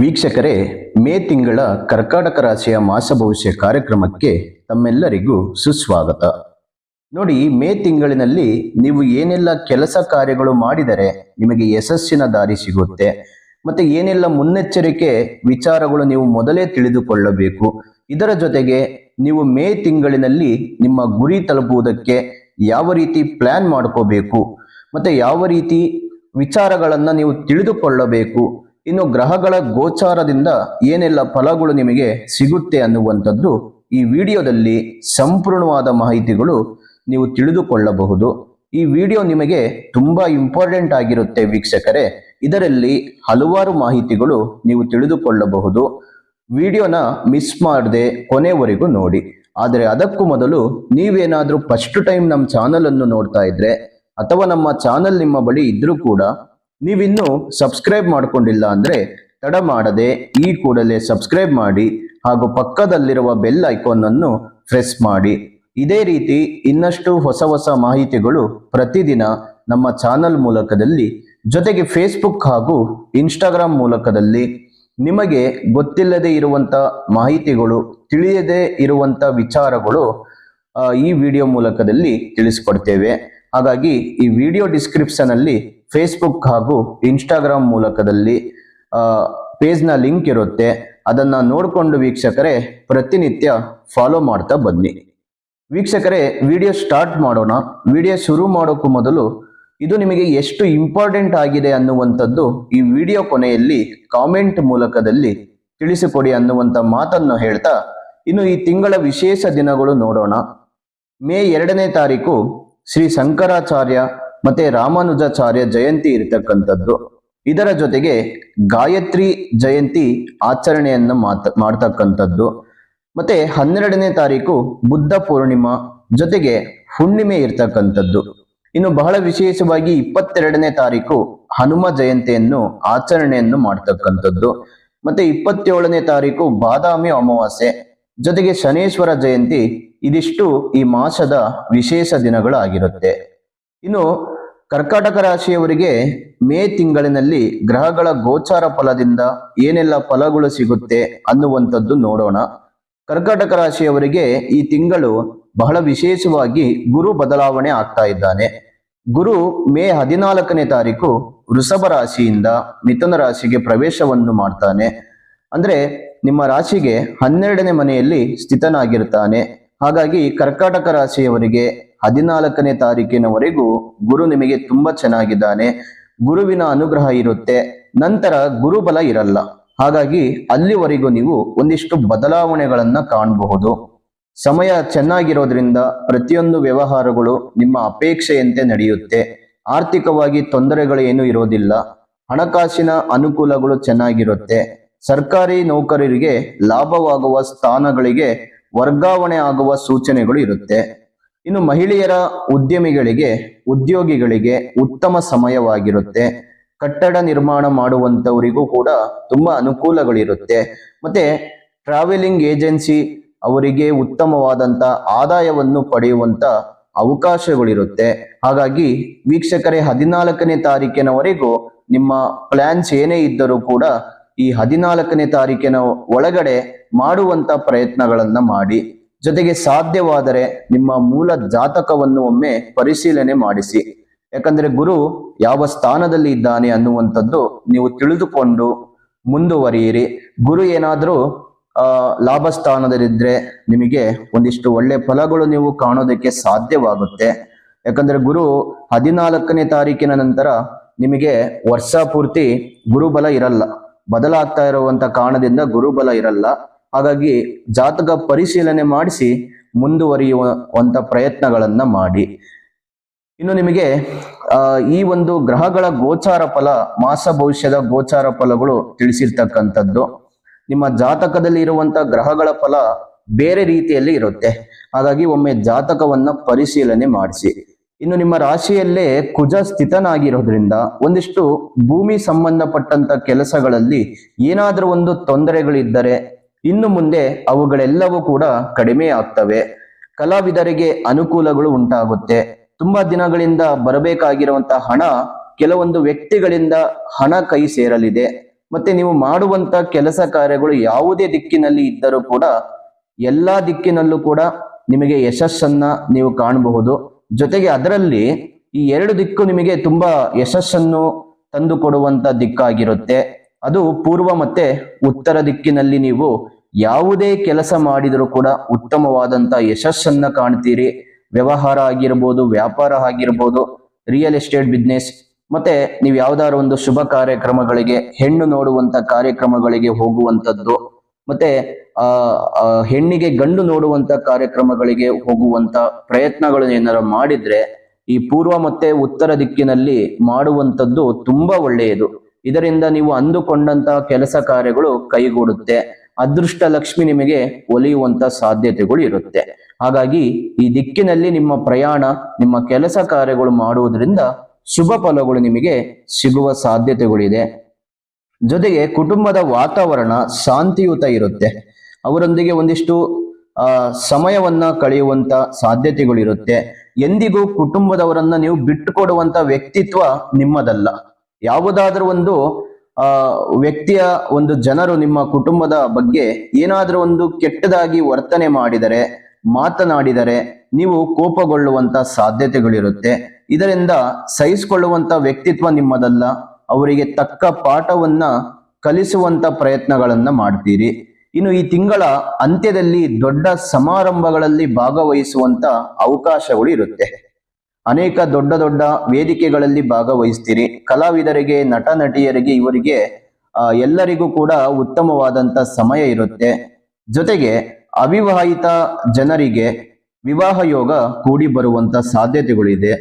ವೀಕ್ಷಕರೇ, ಮೇ ತಿಂಗಳ ಕರ್ಕಾಟಕ ರಾಶಿಯ ಮಾಸ ಭವಿಷ್ಯ ಕಾರ್ಯಕ್ರಮಕ್ಕೆ ತಮ್ಮೆಲ್ಲರಿಗೂ ಸುಸ್ವಾಗತ. ನೋಡಿ, ಮೇ ತಿಂಗಳಿನಲ್ಲಿ ನೀವು ಏನೆಲ್ಲ ಕೆಲಸ ಕಾರ್ಯಗಳು ಮಾಡಿದರೆ ನಿಮಗೆ ಯಶಸ್ಸಿನ ದಾರಿ ಸಿಗುತ್ತೆ. ಮತ್ತೆ ಏನೆಲ್ಲ ಮುನ್ನೆಚ್ಚರಿಕೆ ವಿಚಾರಗಳು ನೀವು ಮೊದಲೇ ತಿಳಿದುಕೊಳ್ಳಬೇಕು. ಇದರ ಜೊತೆಗೆ ನೀವು ಮೇ ತಿಂಗಳಿನಲ್ಲಿ ನಿಮ್ಮ ಗುರಿ ತಲುಪುವುದಕ್ಕೆ ಯಾವ ರೀತಿ ಪ್ಲಾನ್ ಮಾಡ್ಕೋಬೇಕು. ಮತ್ತೆ ಯಾವ ರೀತಿ ವಿಚಾರಗಳನ್ನು ನೀವು ತಿಳಿದುಕೊಳ್ಳಬೇಕು. ಇನ್ನು ಗ್ರಹಗಳ ಗೋಚಾರದಿಂದ ಏನೆಲ್ಲ ಫಲಗಳು ನಿಮಗೆ ಸಿಗುತ್ತೆ ಅನ್ನುವಂಥದ್ದು ಈ ವಿಡಿಯೋದಲ್ಲಿ ಸಂಪೂರ್ಣವಾದ ಮಾಹಿತಿಗಳು ನೀವು ತಿಳಿದುಕೊಳ್ಳಬಹುದು. ಈ ವಿಡಿಯೋ ನಿಮಗೆ ತುಂಬಾ ಇಂಪಾರ್ಟೆಂಟ್ ಆಗಿರುತ್ತೆ ವೀಕ್ಷಕರೇ. ಇದರಲ್ಲಿ ಹಲವಾರು ಮಾಹಿತಿಗಳು ನೀವು ತಿಳಿದುಕೊಳ್ಳಬಹುದು. ವಿಡಿಯೋನ ಮಿಸ್ ಮಾಡದೆ ಕೊನೆವರೆಗೂ ನೋಡಿ. ಆದರೆ ಅದಕ್ಕೂ ಮೊದಲು ನೀವೇನಾದರೂ ಫಸ್ಟ್ ಟೈಮ್ ನಮ್ಮ ಚಾನಲನ್ನು ನೋಡ್ತಾ ಇದ್ರೆ, ಅಥವಾ ನಮ್ಮ ಚಾನಲ್ ನಿಮ್ಮ ಬಳಿ ಇದ್ರೂ ಕೂಡ ನೀವಿನ್ನೂ ಸಬ್ಸ್ಕ್ರೈಬ್ ಮಾಡಿಕೊಂಡಿಲ್ಲ ಅಂದ್ರೆ ತಡ ಮಾಡದೆ ಈ ಕೂಡಲೇ ಸಬ್ಸ್ಕ್ರೈಬ್ ಮಾಡಿ ಹಾಗೂ ಪಕ್ಕದಲ್ಲಿರುವ ಬೆಲ್ ಐಕಾನ್ ಅನ್ನು ಪ್ರೆಸ್ ಮಾಡಿ. ಇದೇ ರೀತಿ ಇನ್ನಷ್ಟು ಹೊಸ ಹೊಸ ಮಾಹಿತಿಗಳು ಪ್ರತಿದಿನ ನಮ್ಮ ಚಾನಲ್ ಮೂಲಕದಲ್ಲಿ, ಜೊತೆಗೆ ಫೇಸ್ಬುಕ್ ಹಾಗೂ ಇನ್ಸ್ಟಾಗ್ರಾಮ್ ಮೂಲಕದಲ್ಲಿ ನಿಮಗೆ ಗೊತ್ತಿಲ್ಲದೆ ಇರುವಂತ ಮಾಹಿತಿಗಳು, ತಿಳಿಯದೇ ಇರುವಂತ ವಿಚಾರಗಳು ಈ ವಿಡಿಯೋ ಮೂಲಕದಲ್ಲಿ ತಿಳಿಸ್ಕೊಡ್ತೇವೆ. ಹಾಗಾಗಿ ಈ ವಿಡಿಯೋ ಡಿಸ್ಕ್ರಿಪ್ಷನ್ ಅಲ್ಲಿ ಫೇಸ್ಬುಕ್ ಹಾಗೂ ಇನ್ಸ್ಟಾಗ್ರಾಮ್ ಮೂಲಕದಲ್ಲಿ ಪೇಜ್ನ ಲಿಂಕ್ ಇರುತ್ತೆ. ಅದನ್ನು ನೋಡಿಕೊಂಡು ವೀಕ್ಷಕರೇ, ಪ್ರತಿನಿತ್ಯ ಫಾಲೋ ಮಾಡ್ತಾ ಬನ್ನಿ. ವೀಕ್ಷಕರೇ ವಿಡಿಯೋ ಸ್ಟಾರ್ಟ್ ಮಾಡೋಣ. ವಿಡಿಯೋ ಶುರು ಮಾಡೋಕ್ಕೂ ಮೊದಲು, ಇದು ನಿಮಗೆ ಎಷ್ಟು ಇಂಪಾರ್ಟೆಂಟ್ ಆಗಿದೆ ಅನ್ನುವಂಥದ್ದು ಈ ವಿಡಿಯೋ ಕೊನೆಯಲ್ಲಿ ಕಾಮೆಂಟ್ ಮೂಲಕದಲ್ಲಿ ತಿಳಿಸಿಕೊಡಿ ಅನ್ನುವಂಥ ಮಾತನ್ನು ಹೇಳ್ತಾ, ಇನ್ನು ಈ ತಿಂಗಳ ವಿಶೇಷ ದಿನಗಳು ನೋಡೋಣ. ಮೇ ಎರಡನೇ ತಾರೀಕು ಶ್ರೀ ಶಂಕರಾಚಾರ್ಯ ಮತ್ತೆ ರಾಮಾನುಜಾಚಾರ್ಯ ಜಯಂತಿ ಇರತಕ್ಕಂಥದ್ದು. ಇದರ ಜೊತೆಗೆ ಗಾಯತ್ರಿ ಜಯಂತಿ ಆಚರಣೆಯನ್ನು ಮಾತ, ಮಾಡ್ತಕ್ಕಂಥದ್ದು. ಮತ್ತೆ ಹನ್ನೆರಡನೇ ತಾರೀಕು ಬುದ್ಧ ಪೂರ್ಣಿಮಾ ಜೊತೆಗೆ ಹುಣ್ಣಿಮೆ ಇರ್ತಕ್ಕಂಥದ್ದು. ಇನ್ನು ಬಹಳ ವಿಶೇಷವಾಗಿ ಇಪ್ಪತ್ತೆರಡನೇ ತಾರೀಕು ಹನುಮ ಜಯಂತಿಯನ್ನು ಆಚರಣೆಯನ್ನು ಮಾಡ್ತಕ್ಕಂಥದ್ದು. ಮತ್ತೆ ಇಪ್ಪತ್ತೇಳನೇ ತಾರೀಕು ಬಾದಾಮಿ ಅಮಾವಾಸ್ಯೆ ಜೊತೆಗೆ ಶನೇಶ್ವರ ಜಯಂತಿ ಇದಿಷ್ಟು ಈ ಮಾಸದ ವಿಶೇಷ ದಿನಗಳಾಗಿರುತ್ತೆ. ಇನ್ನು ಕರ್ಕಾಟಕ ರಾಶಿಯವರಿಗೆ ಮೇ ತಿಂಗಳಿನಲ್ಲಿ ಗ್ರಹಗಳ ಗೋಚಾರ ಫಲದಿಂದ ಏನೆಲ್ಲ ಫಲಗಳು ಸಿಗುತ್ತೆ ಅನ್ನುವಂಥದ್ದು ನೋಡೋಣ. ಕರ್ಕಾಟಕ ರಾಶಿಯವರಿಗೆ ಈ ತಿಂಗಳು ಬಹಳ ವಿಶೇಷವಾಗಿ ಗುರು ಬದಲಾವಣೆ ಆಗ್ತಾ ಇದ್ದಾನೆ. ಗುರು ಮೇ ಹದಿನಾಲ್ಕನೇ ತಾರೀಕು ವೃಷಭ ರಾಶಿಯಿಂದ ಮಿಥುನ ರಾಶಿಗೆ ಪ್ರವೇಶವನ್ನು ಮಾಡ್ತಾನೆ. ಅಂದ್ರೆ ನಿಮ್ಮ ರಾಶಿಗೆ ಹನ್ನೆರಡನೇ ಮನೆಯಲ್ಲಿ ಸ್ಥಿತನಾಗಿರ್ತಾನೆ. ಹಾಗಾಗಿ ಕರ್ಕಾಟಕ ರಾಶಿಯವರಿಗೆ ಹದಿನಾಲ್ಕನೇ ತಾರೀಕಿನವರೆಗೂ ಗುರು ನಿಮಗೆ ತುಂಬಾ ಚೆನ್ನಾಗಿದ್ದಾನೆ. ಗುರುವಿನ ಅನುಗ್ರಹ ಇರುತ್ತೆ. ನಂತರ ಗುರುಬಲ ಇರಲ್ಲ. ಹಾಗಾಗಿ ಅಲ್ಲಿವರೆಗೂ ನೀವು ಒಂದಿಷ್ಟು ಬದಲಾವಣೆಗಳನ್ನ ಕಾಣಬಹುದು. ಸಮಯ ಚೆನ್ನಾಗಿರೋದ್ರಿಂದ ಪ್ರತಿಯೊಂದು ವ್ಯವಹಾರಗಳು ನಿಮ್ಮ ಅಪೇಕ್ಷೆಯಂತೆ ನಡೆಯುತ್ತೆ. ಆರ್ಥಿಕವಾಗಿ ತೊಂದರೆಗಳು ಏನು ಇರೋದಿಲ್ಲ. ಹಣಕಾಸಿನ ಅನುಕೂಲಗಳು ಚೆನ್ನಾಗಿರುತ್ತೆ. ಸರ್ಕಾರಿ ನೌಕರರಿಗೆ ಲಾಭವಾಗುವ ಸ್ಥಾನಗಳಿಗೆ ವರ್ಗಾವಣೆ ಆಗುವ ಸೂಚನೆಗಳು ಇರುತ್ತೆ. ಇನ್ನು ಮಹಿಳೆಯರ ಉದ್ಯಮಿಗಳಿಗೆ, ಉದ್ಯೋಗಿಗಳಿಗೆ ಉತ್ತಮ ಸಮಯವಾಗಿರುತ್ತೆ. ಕಟ್ಟಡ ನಿರ್ಮಾಣ ಮಾಡುವಂತವರಿಗೂ ಕೂಡ ತುಂಬಾ ಅನುಕೂಲಗಳಿರುತ್ತೆ. ಮತ್ತೆ ಟ್ರಾವೆಲಿಂಗ್ ಏಜೆನ್ಸಿ ಅವರಿಗೆ ಉತ್ತಮವಾದಂತ ಆದಾಯವನ್ನು ಪಡೆಯುವಂತ ಅವಕಾಶಗಳಿರುತ್ತೆ. ಹಾಗಾಗಿ ವೀಕ್ಷಕರೇ, ಹದಿನಾಲ್ಕನೇ ತಾರೀಕಿನವರೆಗೂ ನಿಮ್ಮ ಪ್ಲಾನ್ಸ್ ಏನೇ ಇದ್ದರೂ ಕೂಡ ಈ ಹದಿನಾಲ್ಕನೇ ತಾರೀಕಿನ ಒಳಗಡೆ ಮಾಡುವಂತ ಪ್ರಯತ್ನಗಳನ್ನ ಮಾಡಿ. ಜೊತೆಗೆ ಸಾಧ್ಯವಾದರೆ ನಿಮ್ಮ ಮೂಲ ಜಾತಕವನ್ನು ಒಮ್ಮೆ ಪರಿಶೀಲನೆ ಮಾಡಿಸಿ. ಯಾಕಂದ್ರೆ ಗುರು ಯಾವ ಸ್ಥಾನದಲ್ಲಿ ಇದ್ದಾನೆ ಅನ್ನುವಂಥದ್ದು ನೀವು ತಿಳಿದುಕೊಂಡು ಮುಂದುವರಿಯಿರಿ. ಗುರು ಏನಾದರೂ, ಆ, ಲಾಭ ಸ್ಥಾನದಲ್ಲಿದ್ರೆ ನಿಮಗೆ ಒಂದಿಷ್ಟು ಒಳ್ಳೆ ಫಲಗಳು ನೀವು ಕಾಣೋದಕ್ಕೆ ಸಾಧ್ಯವಾಗುತ್ತೆ. ಯಾಕಂದ್ರೆ ಗುರು ಹದಿನಾಲ್ಕನೇ ತಾರೀಕಿನ ನಂತರ ನಿಮಗೆ ವರ್ಷ ಪೂರ್ತಿ ಗುರುಬಲ ಇರಲ್ಲ. ಬದಲಾಗ್ತಾ ಇರುವಂತ ಕಾರಣದಿಂದ ಗುರುಬಲ ಇರಲ್ಲ. ಹಾಗಾಗಿ ಜಾತಕ ಪರಿಶೀಲನೆ ಮಾಡಿಸಿ ಮುಂದುವರಿಯುವಂತ ಪ್ರಯತ್ನಗಳನ್ನ ಮಾಡಿ. ಇನ್ನು ನಿಮಗೆ ಈ ಒಂದು ಗ್ರಹಗಳ ಗೋಚಾರ ಫಲ, ಮಾಸ ಭವಿಷ್ಯದ ಗೋಚಾರ ಫಲಗಳು ತಿಳಿಸಿರ್ತಕ್ಕಂಥದ್ದು. ನಿಮ್ಮ ಜಾತಕದಲ್ಲಿ ಇರುವಂತ ಗ್ರಹಗಳ ಫಲ ಬೇರೆ ರೀತಿಯಲ್ಲಿ ಇರುತ್ತೆ. ಹಾಗಾಗಿ ಒಮ್ಮೆ ಜಾತಕವನ್ನ ಪರಿಶೀಲನೆ ಮಾಡಿಸಿ. ಇನ್ನು ನಿಮ್ಮ ರಾಶಿಯಲ್ಲೇ ಕುಜ ಸ್ಥಿತನಾಗಿರೋದ್ರಿಂದ ಒಂದಿಷ್ಟು ಭೂಮಿ ಸಂಬಂಧಪಟ್ಟಂತ ಕೆಲಸಗಳಲ್ಲಿ ಏನಾದರೂ ಒಂದು ತೊಂದರೆಗಳಿದ್ದರೆ ಇನ್ನು ಮುಂದೆ ಅವುಗಳೆಲ್ಲವೂ ಕೂಡ ಕಡಿಮೆ ಆಗ್ತವೆ. ಕಲಾವಿದರಿಗೆ ಅನುಕೂಲಗಳು ಉಂಟಾಗುತ್ತೆ. ತುಂಬಾ ದಿನಗಳಿಂದ ಬರಬೇಕಾಗಿರುವಂತಹ ಹಣ ಕೆಲವೊಂದು ವ್ಯಕ್ತಿಗಳಿಂದ ಹಣ ಕೈ ಸೇರಲಿದೆ. ಮತ್ತೆ ನೀವು ಮಾಡುವಂತ ಕೆಲಸ ಕಾರ್ಯಗಳು ಯಾವುದೇ ದಿಕ್ಕಿನಲ್ಲಿ ಇದ್ದರೂ ಕೂಡ ಎಲ್ಲಾ ದಿಕ್ಕಿನಲ್ಲೂ ಕೂಡ ನಿಮಗೆ ಯಶಸ್ಸನ್ನ ನೀವು ಕಾಣಬಹುದು. ಜೊತೆಗೆ ಅದರಲ್ಲಿ ಈ ಎರಡು ದಿಕ್ಕು ನಿಮಗೆ ತುಂಬಾ ಯಶಸ್ಸನ್ನು ತಂದು ಕೊಡುವಂತ ದಿಕ್ಕಾಗಿರುತ್ತೆ. ಅದು ಪೂರ್ವ ಮತ್ತೆ ಉತ್ತರ ದಿಕ್ಕಿನಲ್ಲಿ ನೀವು ಯಾವುದೇ ಕೆಲಸ ಮಾಡಿದರೂ ಕೂಡ ಉತ್ತಮವಾದಂತ ಯಶಸ್ಸನ್ನ ಕಾಣ್ತೀರಿ. ವ್ಯವಹಾರ ಆಗಿರ್ಬೋದು, ವ್ಯಾಪಾರ ಆಗಿರ್ಬೋದು ರಿಯಲ್ ಎಸ್ಟೇಟ್ ಬಿಸ್ನೆಸ್ ಮತ್ತೆ ನೀವು ಯಾವ್ದಾದ್ರು ಒಂದು ಶುಭ ಕಾರ್ಯಕ್ರಮಗಳಿಗೆ, ಹೆಣ್ಣು ನೋಡುವಂತ ಕಾರ್ಯಕ್ರಮಗಳಿಗೆ ಹೋಗುವಂತದ್ದು ಮತ್ತೆ, ಆ ಹೆಣ್ಣಿಗೆ ಗಂಡು ನೋಡುವಂತ ಕಾರ್ಯಕ್ರಮಗಳಿಗೆ ಹೋಗುವಂತ ಪ್ರಯತ್ನಗಳು ಏನಾರ ಮಾಡಿದ್ರೆ, ಈ ಪೂರ್ವ ಮತ್ತೆ ಉತ್ತರ ದಿಕ್ಕಿನಲ್ಲಿ ಮಾಡುವಂತದ್ದು ತುಂಬಾ ಒಳ್ಳೆಯದು. ಇದರಿಂದ ನೀವು ಅಂದುಕೊಂಡಂತ ಕೆಲಸ ಕಾರ್ಯಗಳು ಕೈಗೂಡುತ್ತೆ. ಅದೃಷ್ಟ ಲಕ್ಷ್ಮಿ ನಿಮಗೆ ಒಲಿಯುವಂತ ಸಾಧ್ಯತೆಗಳು ಇರುತ್ತೆ. ಹಾಗಾಗಿ ಈ ದಿಕ್ಕಿನಲ್ಲಿ ನಿಮ್ಮ ಪ್ರಯಾಣ, ನಿಮ್ಮ ಕೆಲಸ ಕಾರ್ಯಗಳು ಮಾಡುವುದರಿಂದ ಶುಭ ಫಲಗಳು ನಿಮಗೆ ಸಿಗುವ ಸಾಧ್ಯತೆಗಳಿದೆ. ಜೊತೆಗೆ ಕುಟುಂಬದ ವಾತಾವರಣ ಶಾಂತಿಯುತ ಇರುತ್ತೆ. ಅವರೊಂದಿಗೆ ಒಂದಿಷ್ಟು, ಆ, ಸಮಯವನ್ನ ಕಳೆಯುವಂತ ಸಾಧ್ಯತೆಗಳಿರುತ್ತೆ. ಎಂದಿಗೂ ಕುಟುಂಬದವರನ್ನ ನೀವು ಬಿಟ್ಟುಕೊಡುವಂತ ವ್ಯಕ್ತಿತ್ವ ನಿಮ್ಮದಲ್ಲ. ಯಾವುದಾದ್ರೂ ಒಂದು ವ್ಯಕ್ತಿಯ ಒಂದು ಜನರು ನಿಮ್ಮ ಕುಟುಂಬದ ಬಗ್ಗೆ ಏನಾದರೂ ಒಂದು ಕೆಟ್ಟದಾಗಿ ವರ್ತನೆ ಮಾಡಿದರೆ, ಮಾತನಾಡಿದರೆ, ನೀವು ಕೋಪಗೊಳ್ಳುವಂತ ಸಾಧ್ಯತೆಗಳಿರುತ್ತೆ. ಇದರಿಂದ ಸಹಿಸಿಕೊಳ್ಳುವಂತ ವ್ಯಕ್ತಿತ್ವ ನಿಮ್ಮದಲ್ಲ. ಅವರಿಗೆ ತಕ್ಕ ಪಾಠವನ್ನ ಕಲಿಸುವಂತ ಪ್ರಯತ್ನಗಳನ್ನ ಮಾಡ್ತೀರಿ. ಇನ್ನು ಈ ತಿಂಗಳ ಅಂತ್ಯದಲ್ಲಿ ದೊಡ್ಡ ಸಮಾರಂಭಗಳಲ್ಲಿ ಭಾಗವಹಿಸುವಂತ ಅವಕಾಶಗಳು ಇರುತ್ತೆ. ಅನೇಕ ದೊಡ್ಡ ದೊಡ್ಡ ವೇದಿಕೆಗಳಲ್ಲಿ ಭಾಗವಹಿಸ್ತೀರಿ. ಕಲಾವಿದರಿಗೆ ನಟ ನಟಿಯರಿಗೆ ಇವರಿಗೆ ಎಲ್ಲರಿಗೂ ಕೂಡ ಉತ್ತಮವಾದಂತ ಸಮಯ ಇರುತ್ತೆ. ಜೊತೆಗೆ ಅವಿವಾಹಿತ ಜನರಿಗೆ ವಿವಾಹ ಯೋಗ ಕೂಡಿ ಬರುವಂತ ಸಾಧ್ಯತೆಗಳಿದೆ.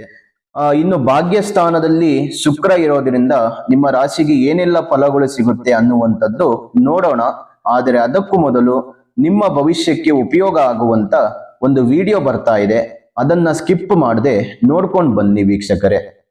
ಇನ್ನು ಭಾಗ್ಯಸ್ಥಾನದಲ್ಲಿ ಶುಕ್ರ ಇರೋದ್ರಿಂದ ನಿಮ್ಮ ರಾಶಿಗೆ ಏನೆಲ್ಲ ಫಲಗಳು ಸಿಗುತ್ತೆ ಅನ್ನುವಂಥದ್ದು ನೋಡೋಣ. ಆದರೆ ಅದಕ್ಕೂ ಮೊದಲು ನಿಮ್ಮ ಭವಿಷ್ಯಕ್ಕೆ ಉಪಯೋಗ ಆಗುವಂತ ಒಂದು ವಿಡಿಯೋ ಬರ್ತಾ ಇದೆ. ಅದನ್ನ ಸ್ಕಿಪ್ ಮಾಡದೆ ನೋಡ್ಕೊಂಡು ಬನ್ನಿ ವೀಕ್ಷಕರೇ.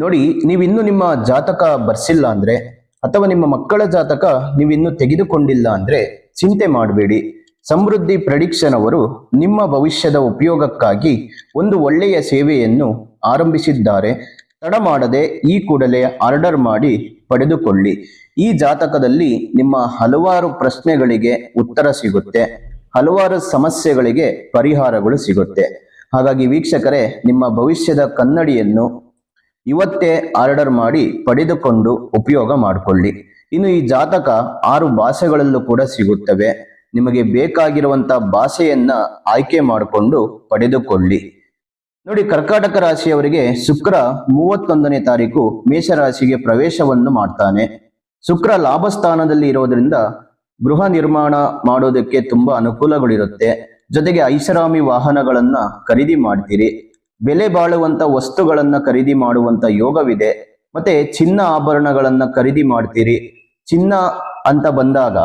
ನೋಡಿ, ನೀವಿನ್ನು ನಿಮ್ಮ ಜಾತಕ ಬರ್ಸಿಲ್ಲ ಅಂದ್ರೆ, ಅಥವಾ ನಿಮ್ಮ ಮಕ್ಕಳ ಜಾತಕ ನೀವಿನ್ನು ತೆಗೆದುಕೊಂಡಿಲ್ಲ ಅಂದ್ರೆ ಚಿಂತೆ ಮಾಡಬೇಡಿ. ಸಮೃದ್ಧಿ ಪ್ರಡಿಕ್ಷನ್ ಅವರು ನಿಮ್ಮ ಭವಿಷ್ಯದ ಉಪಯೋಗಕ್ಕಾಗಿ ಒಂದು ಒಳ್ಳೆಯ ಸೇವೆಯನ್ನು ಆರಂಭಿಸಿದ್ದಾರೆ. ತಡ ಮಾಡದೆ ಈ ಕೂಡಲೇ ಆರ್ಡರ್ ಮಾಡಿ ಪಡೆದುಕೊಳ್ಳಿ. ಈ ಜಾತಕದಲ್ಲಿ ನಿಮ್ಮ ಹಲವಾರು ಪ್ರಶ್ನೆಗಳಿಗೆ ಉತ್ತರ ಸಿಗುತ್ತೆ. ಹಲವಾರು ಸಮಸ್ಯೆಗಳಿಗೆ ಪರಿಹಾರಗಳು ಸಿಗುತ್ತೆ. ಹಾಗಾಗಿ ವೀಕ್ಷಕರೇ, ನಿಮ್ಮ ಭವಿಷ್ಯದ ಕನ್ನಡಿಯನ್ನು ಇವತ್ತೇ ಆರ್ಡರ್ ಮಾಡಿ ಪಡೆದುಕೊಂಡು ಉಪಯೋಗ ಮಾಡಿಕೊಳ್ಳಿ. ಇನ್ನು ಈ ಜಾತಕ ಆರು ಭಾಷೆಗಳಲ್ಲೂ ಕೂಡ ಸಿಗುತ್ತವೆ. ನಿಮಗೆ ಬೇಕಾಗಿರುವಂತ ಭಾಷೆಯನ್ನ ಆಯ್ಕೆ ಮಾಡಿಕೊಂಡು ಪಡೆದುಕೊಳ್ಳಿ. ನೋಡಿ, ಕರ್ಕಾಟಕ ರಾಶಿಯವರಿಗೆ ಶುಕ್ರ ಮೂವತ್ತೊಂದನೇ ತಾರೀಕು ಮೇಷರಾಶಿಗೆ ಪ್ರವೇಶವನ್ನು ಮಾಡ್ತಾನೆ. ಶುಕ್ರ ಲಾಭ ಸ್ಥಾನದಲ್ಲಿ ಇರೋದ್ರಿಂದ ಗೃಹ ನಿರ್ಮಾಣ ಮಾಡೋದಕ್ಕೆ ತುಂಬಾ ಅನುಕೂಲಗಳಿರುತ್ತೆ. ಜೊತೆಗೆ ಐಷಾರಾಮಿ ವಾಹನಗಳನ್ನ ಖರೀದಿ ಮಾಡ್ತೀರಿ. ಬೆಲೆ ಬಾಳುವಂತ ವಸ್ತುಗಳನ್ನ ಖರೀದಿ ಮಾಡುವಂತ ಯೋಗವಿದೆ. ಮತ್ತೆ ಚಿನ್ನ ಆಭರಣಗಳನ್ನ ಖರೀದಿ ಮಾಡ್ತೀರಿ. ಚಿನ್ನ ಅಂತ ಬಂದಾಗ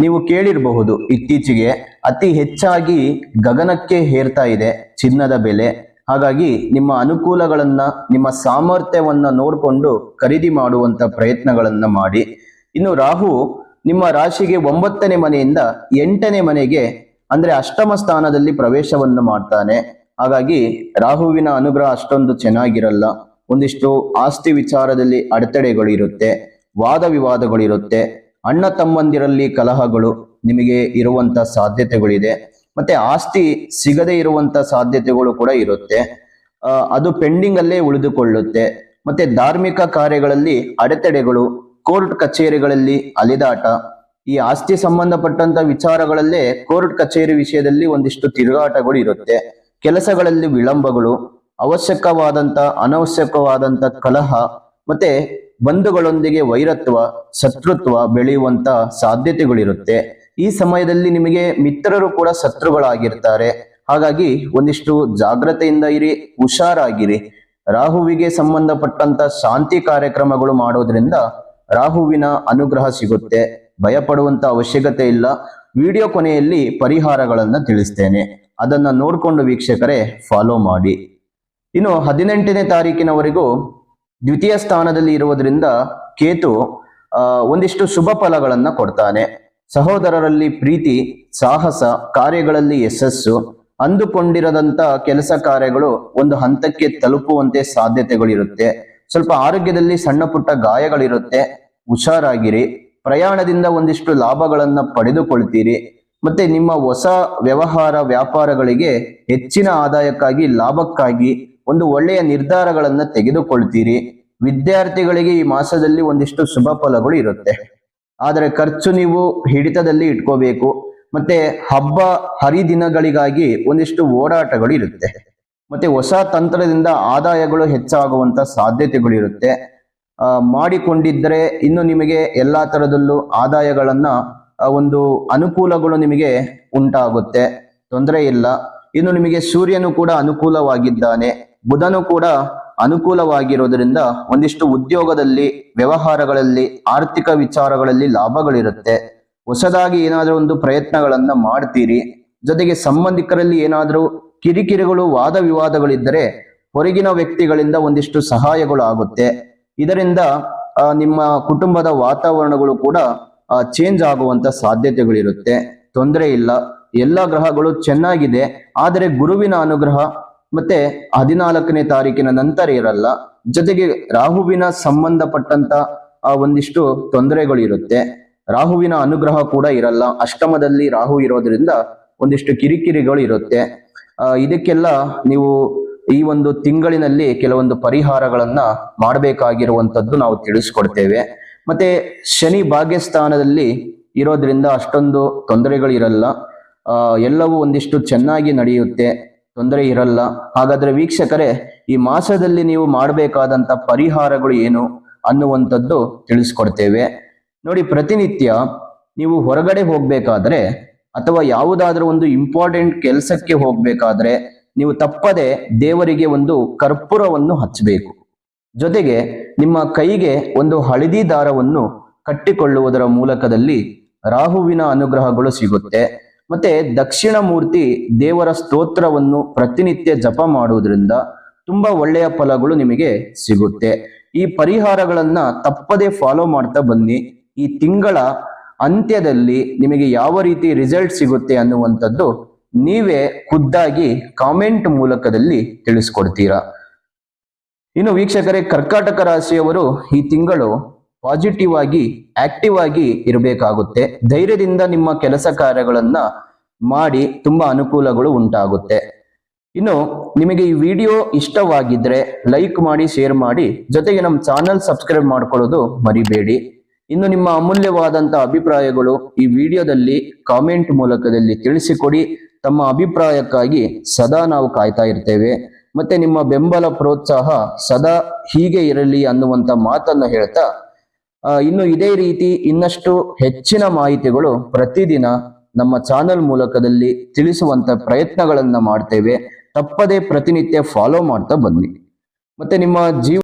ನೀವು ಕೇಳಿರಬಹುದು ಇತ್ತೀಚೆಗೆ ಅತಿ ಹೆಚ್ಚಾಗಿ ಗಗನಕ್ಕೆ ಹೇರ್ತಾ ಇದೆ ಚಿನ್ನದ ಬೆಲೆ. ಹಾಗಾಗಿ ನಿಮ್ಮ ಅನುಕೂಲಗಳನ್ನ, ನಿಮ್ಮ ಸಾಮರ್ಥ್ಯವನ್ನ ನೋಡಿಕೊಂಡು ಖರೀದಿ ಮಾಡುವಂತ ಪ್ರಯತ್ನಗಳನ್ನ ಮಾಡಿ. ಇನ್ನು ರಾಹು ನಿಮ್ಮ ರಾಶಿಗೆ ಒಂಬತ್ತನೇ ಮನೆಯಿಂದ ಎಂಟನೇ ಮನೆಗೆ, ಅಂದ್ರೆ ಅಷ್ಟಮ ಸ್ಥಾನದಲ್ಲಿ ಪ್ರವೇಶವನ್ನು ಮಾಡ್ತಾನೆ. ಹಾಗಾಗಿ ರಾಹುವಿನ ಅನುಗ್ರಹ ಅಷ್ಟೊಂದು ಚೆನ್ನಾಗಿರಲ್ಲ. ಒಂದಿಷ್ಟು ಆಸ್ತಿ ವಿಚಾರದಲ್ಲಿ ಅಡೆತಡೆಗಳು ಇರುತ್ತೆ ವಾದ ವಿವಾದಗಳು ಇರುತ್ತೆ ಅಣ್ಣ ತಮ್ಮಂದಿರಲ್ಲಿ ಕಲಹಗಳು ನಿಮಗೆ ಇರುವಂತ ಸಾಧ್ಯತೆಗಳಿದೆ. ಮತ್ತೆ ಆಸ್ತಿ ಸಿಗದೇ ಇರುವಂತ ಸಾಧ್ಯತೆಗಳು ಕೂಡ ಇರುತ್ತೆ. ಅದು ಪೆಂಡಿಂಗ್ ಅಲ್ಲೇ ಉಳಿದುಕೊಳ್ಳುತ್ತೆ. ಮತ್ತೆ ಧಾರ್ಮಿಕ ಕಾರ್ಯಗಳಲ್ಲಿ ಅಡೆತಡೆಗಳು, ಕೋರ್ಟ್ ಕಚೇರಿಗಳಲ್ಲಿ ಅಲೆದಾಟ, ಈ ಆಸ್ತಿ ಸಂಬಂಧಪಟ್ಟಂತ ವಿಚಾರಗಳಲ್ಲೇ ಕೋರ್ಟ್ ಕಚೇರಿ ವಿಷಯದಲ್ಲಿ ಒಂದಿಷ್ಟು ತಿರುಗಾಟಗಳು ಇರುತ್ತೆ. ಕೆಲಸಗಳಲ್ಲಿ ವಿಳಂಬಗಳು ಅವಶ್ಯಕವಾದಂತ ಅನವಶ್ಯಕವಾದಂತ ಕಲಹ ಮತ್ತೆ ಬಂಧುಗಳೊಂದಿಗೆ ವೈರತ್ವ, ಶತ್ರುತ್ವ ಬೆಳೆಯುವಂತ ಸಾಧ್ಯತೆಗಳಿರುತ್ತೆ. ಈ ಸಮಯದಲ್ಲಿ ನಿಮಗೆ ಮಿತ್ರರು ಕೂಡ ಶತ್ರುಗಳಾಗಿರ್ತಾರೆ. ಹಾಗಾಗಿ ಒಂದಿಷ್ಟು ಜಾಗ್ರತೆಯಿಂದ ಇರಿ, ಹುಷಾರಾಗಿರಿ. ರಾಹುವಿಗೆ ಸಂಬಂಧಪಟ್ಟಂತ ಶಾಂತಿ ಕಾರ್ಯಕ್ರಮಗಳು ಮಾಡೋದ್ರಿಂದ ರಾಹುವಿನ ಅನುಗ್ರಹ ಸಿಗುತ್ತೆ. ಭಯಪಡುವಂತ ಅವಶ್ಯಕತೆ ಇಲ್ಲ. ವಿಡಿಯೋ ಕೊನೆಯಲ್ಲಿ ಪರಿಹಾರಗಳನ್ನ ತಿಳಿಸ್ತೇನೆ. ಅದನ್ನ ನೋಡ್ಕೊಂಡು ವೀಕ್ಷಕರೇ ಫಾಲೋ ಮಾಡಿ. ಇನ್ನು ಹದಿನೆಂಟನೇ ತಾರೀಕಿನವರೆಗೂ ದ್ವಿತೀಯ ಸ್ಥಾನದಲ್ಲಿ ಇರುವುದರಿಂದ ಕೇತು ಒಂದಿಷ್ಟು ಶುಭ ಫಲಗಳನ್ನ ಕೊಡ್ತಾನೆ. ಸಹೋದರರಲ್ಲಿ ಪ್ರೀತಿ, ಸಾಹಸ, ಕಾರ್ಯಗಳಲ್ಲಿ ಯಶಸ್ಸು, ಅಂದುಕೊಂಡಿರದಂತ ಕೆಲಸ ಕಾರ್ಯಗಳು ಒಂದು ಹಂತಕ್ಕೆ ತಲುಪುವಂತೆ ಸಾಧ್ಯತೆಗಳಿರುತ್ತೆ. ಸ್ವಲ್ಪ ಆರೋಗ್ಯದಲ್ಲಿ ಸಣ್ಣ ಪುಟ್ಟ ಗಾಯಗಳಿರುತ್ತೆ. ಹುಷಾರಾಗಿರಿ. ಪ್ರಯಾಣದಿಂದ ಒಂದಿಷ್ಟು ಲಾಭಗಳನ್ನ ಪಡೆದುಕೊಳ್ತೀರಿ. ಮತ್ತೆ ನಿಮ್ಮ ಹೊಸ ವ್ಯವಹಾರ ವ್ಯಾಪಾರಗಳಿಗೆ ಹೆಚ್ಚಿನ ಆದಾಯಕ್ಕಾಗಿ, ಲಾಭಕ್ಕಾಗಿ ಒಂದು ಒಳ್ಳೆಯ ನಿರ್ಧಾರಗಳನ್ನ ತೆಗೆದುಕೊಳ್ತೀರಿ. ವಿದ್ಯಾರ್ಥಿಗಳಿಗೆ ಈ ಮಾಸದಲ್ಲಿ ಒಂದಿಷ್ಟು ಶುಭ ಫಲಗಳು ಇರುತ್ತೆ. ಆದರೆ ಖರ್ಚು ನೀವು ಹಿಡಿತದಲ್ಲಿ ಇಟ್ಕೋಬೇಕು. ಮತ್ತೆ ಹಬ್ಬ ಹರಿದಿನಗಳಿಗಾಗಿ ಒಂದಿಷ್ಟು ಓಡಾಟಗಳು ಇರುತ್ತೆ. ಮತ್ತೆ ಹೊಸ ತಂತ್ರದಿಂದ ಆದಾಯಗಳು ಹೆಚ್ಚಾಗುವಂತ ಸಾಧ್ಯತೆಗಳು ಇರುತ್ತೆ. ಮಾಡಿಕೊಂಡಿದ್ದರೆ ಇನ್ನು ನಿಮಗೆ ಎಲ್ಲಾ ತರದಲ್ಲೂ ಆದಾಯಗಳನ್ನ ಒಂದು ಅನುಕೂಲಗಳು ನಿಮಗೆ ಉಂಟಾಗುತ್ತೆ. ತೊಂದರೆ ಇಲ್ಲ. ಇನ್ನು ನಿಮಗೆ ಸೂರ್ಯನು ಕೂಡ ಅನುಕೂಲವಾಗಿದ್ದಾನೆ. ಬುಧನು ಕೂಡ ಅನುಕೂಲವಾಗಿರೋದ್ರಿಂದ ಒಂದಿಷ್ಟು ಉದ್ಯೋಗದಲ್ಲಿ, ವ್ಯವಹಾರಗಳಲ್ಲಿ, ಆರ್ಥಿಕ ವಿಚಾರಗಳಲ್ಲಿ ಲಾಭಗಳಿರುತ್ತೆ. ಹೊಸದಾಗಿ ಏನಾದರೂ ಒಂದು ಪ್ರಯತ್ನಗಳನ್ನ ಮಾಡ್ತೀರಿ. ಜೊತೆಗೆ ಸಂಬಂಧಿಕರಲ್ಲಿ ಏನಾದರೂ ಕಿರಿಕಿರಿಗಳು, ವಾದ ವಿವಾದಗಳಿದ್ದರೆ ಹೊರಗಿನ ವ್ಯಕ್ತಿಗಳಿಂದ ಒಂದಿಷ್ಟು ಸಹಾಯಗಳು ಆಗುತ್ತೆ ಇದರಿಂದ ನಿಮ್ಮ ಕುಟುಂಬದ ವಾತಾವರಣಗಳು ಕೂಡ ಚೇಂಜ್ ಆಗುವಂತ ಸಾಧ್ಯತೆಗಳಿರುತ್ತೆ. ತೊಂದರೆ ಇಲ್ಲ. ಎಲ್ಲ ಗ್ರಹಗಳು ಚೆನ್ನಾಗಿದೆ. ಆದರೆ ಗುರುವಿನ ಅನುಗ್ರಹ ಮತ್ತೆ ಹದಿನಾಲ್ಕನೇ ತಾರೀಕಿನ ನಂತರ ಇರಲ್ಲ. ಜೊತೆಗೆ ರಾಹುವಿನ ಸಂಬಂಧಪಟ್ಟಂತ ಒಂದಿಷ್ಟು ತೊಂದರೆಗಳು ಇರುತ್ತೆ ರಾಹುವಿನ ಅನುಗ್ರಹ ಕೂಡ ಇರಲ್ಲ. ಅಷ್ಟಮದಲ್ಲಿ ರಾಹು ಇರೋದ್ರಿಂದ ಒಂದಿಷ್ಟು ಕಿರಿಕಿರಿಗಳು ಇರುತ್ತೆ. ಇದಕ್ಕೆಲ್ಲ ನೀವು ಈ ಒಂದು ತಿಂಗಳಿನಲ್ಲಿ ಕೆಲವೊಂದು ಪರಿಹಾರಗಳನ್ನ ಮಾಡಬೇಕಾಗಿರುವಂತದ್ದು ನಾವು ತಿಳಿಸ್ಕೊಡ್ತೇವೆ. ಮತ್ತೆ ಶನಿ ಭಾಗ್ಯಸ್ಥಾನದಲ್ಲಿ ಇರೋದ್ರಿಂದ ಅಷ್ಟೊಂದು ತೊಂದರೆಗಳಿರಲ್ಲ. ಇರಲ್ಲ ಎಲ್ಲವೂ ಒಂದಿಷ್ಟು ಚೆನ್ನಾಗಿ ನಡೆಯುತ್ತೆ. ತೊಂದರೆ ಇರಲ್ಲ. ಹಾಗಾದ್ರೆ ವೀಕ್ಷಕರೇ, ಈ ಮಾಸದಲ್ಲಿ ನೀವು ಮಾಡಬೇಕಾದಂತ ಪರಿಹಾರಗಳು ಏನು ಅನ್ನುವಂಥದ್ದು ತಿಳಿಸ್ಕೊಡ್ತೇವೆ. ನೋಡಿ, ಪ್ರತಿನಿತ್ಯ ನೀವು ಹೊರಗಡೆ ಹೋಗ್ಬೇಕಾದ್ರೆ ಅಥವಾ ಯಾವುದಾದ್ರೂ ಒಂದು ಇಂಪಾರ್ಟೆಂಟ್ ಕೆಲಸಕ್ಕೆ ಹೋಗ್ಬೇಕಾದ್ರೆ ನೀವು ತಪ್ಪದೆ ದೇವರಿಗೆ ಒಂದು ಕರ್ಪೂರವನ್ನು ಹಚ್ಚಬೇಕು. ಜೊತೆಗೆ ನಿಮ್ಮ ಕೈಗೆ ಒಂದು ಹಳದಿ ದಾರವನ್ನು ಕಟ್ಟಿಕೊಳ್ಳುವುದರ ಮೂಲಕದಲ್ಲಿ ರಾಹುವಿನ ಅನುಗ್ರಹಗಳು ಸಿಗುತ್ತೆ. ಮತ್ತೆ ದಕ್ಷಿಣ ಮೂರ್ತಿ ದೇವರ ಸ್ತೋತ್ರವನ್ನು ಪ್ರತಿನಿತ್ಯ ಜಪ ಮಾಡುವುದರಿಂದ ತುಂಬಾ ಒಳ್ಳೆಯ ಫಲಗಳು ನಿಮಗೆ ಸಿಗುತ್ತೆ. ಈ ಪರಿಹಾರಗಳನ್ನ ತಪ್ಪದೆ ಫಾಲೋ ಮಾಡ್ತಾ ಬನ್ನಿ. ಈ ತಿಂಗಳ ಅಂತ್ಯದಲ್ಲಿ ನಿಮಗೆ ಯಾವ ರೀತಿ ರಿಸಲ್ಟ್ ಸಿಗುತ್ತೆ ಅನ್ನುವಂಥದ್ದು ನೀವೇ ಖುದ್ದಾಗಿ ಕಾಮೆಂಟ್ ಮೂಲಕದಲ್ಲಿ ತಿಳಿಸ್ಕೊಡ್ತೀರಾ. ಇನ್ನು ವೀಕ್ಷಕರೇ, ಕರ್ಕಾಟಕ ರಾಶಿಯವರು ಈ ತಿಂಗಳು ಪಾಸಿಟಿವ್ ಆಗಿ ಆಕ್ಟಿವ್ ಆಗಿ ಇರಬೇಕಾಗುತ್ತೆ. ಧೈರ್ಯದಿಂದ ನಿಮ್ಮ ಕೆಲಸ ಕಾರ್ಯಗಳನ್ನ ಮಾಡಿ ತುಂಬಾ ಅನುಕೂಲಗಳು ಉಂಟಾಗುತ್ತೆ. ಇನ್ನು ನಿಮಗೆ ಈ ವಿಡಿಯೋ ಇಷ್ಟವಾಗಿದ್ರೆ ಲೈಕ್ ಮಾಡಿ ಶೇರ್ ಮಾಡಿ, ಜೊತೆಗೆ ನಮ್ಮ ಚಾನಲ್ ಸಬ್ಸ್ಕ್ರೈಬ್ ಮಾಡ್ಕೊಳ್ಳೋದು ಮರಿಬೇಡಿ. ಇನ್ನು ನಿಮ್ಮ ಅಮೂಲ್ಯವಾದಂತಹ ಅಭಿಪ್ರಾಯಗಳು ಈ ವಿಡಿಯೋದಲ್ಲಿ ಕಾಮೆಂಟ್ ಮೂಲಕದಲ್ಲಿ ತಿಳಿಸಿಕೊಡಿ. ತಮ್ಮ ಅಭಿಪ್ರಾಯಕ್ಕಾಗಿ ಸದಾ ನಾವು ಕಾಯ್ತಾ ಇರ್ತೇವೆ. ಮತ್ತೆ ನಿಮ್ಮ ಬೆಂಬಲ ಪ್ರೋತ್ಸಾಹ ಸದಾ ಹೀಗೆ ಇರಲಿ ಅನ್ನುವಂತ ಮಾತನ್ನು ಹೇಳ್ತಾ ಇನ್ನು ಇದೇ ರೀತಿ ಇನ್ನಷ್ಟು ಹೆಚ್ಚಿನ ಮಾಹಿತಿಗಳು ಪ್ರತಿದಿನ ನಮ್ಮ ಚಾನೆಲ್ ಮೂಲಕದಲ್ಲಿ ತಿಳಿಸುವಂತ ಪ್ರಯತ್ನಗಳನ್ನ ಮಾಡ್ತೇವೆ. ತಪ್ಪದೆ ಪ್ರತಿನಿತ್ಯ ಫಾಲೋ ಮಾಡ್ತಾ ಬನ್ನಿ. ಮತ್ತೆ ನಿಮ್ಮ ಜೀವ